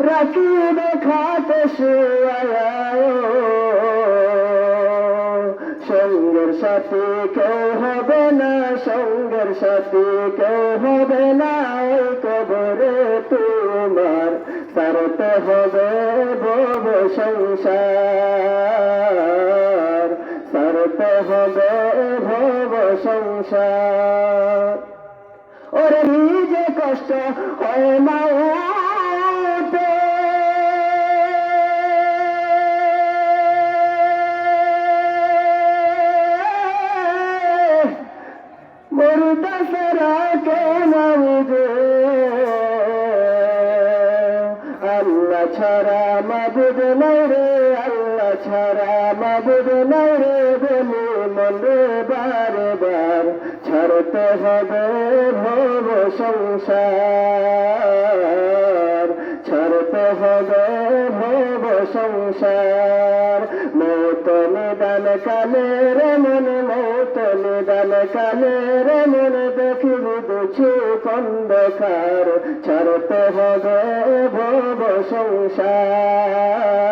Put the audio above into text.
রাখিব খাতে সঙ্গের সাথী কেউ হবে না, সঙ্গের সাথী কেউ হবে না। কবরে তোমার সারতে হবে ভব সংসার। সারতে হবে ভব সংসার। ওরে নিজে কষ্ট হয় না মরুদা সারা কেন বুঝে আল্লাহ ছাড়া মাবুদ নাই রে, আল্লাহ ছাড়া মাবুদ নাই রে বলি মনে বারে বার ছাড়তে হবে ভব সংসার। ছাড়তে হবে ভব সংসার। নিদান কালে রে মনে মৌতলে দান কালে রে মনে দেখিব দুছু কন্দকার ছাড়তে হবে ভব সংসার।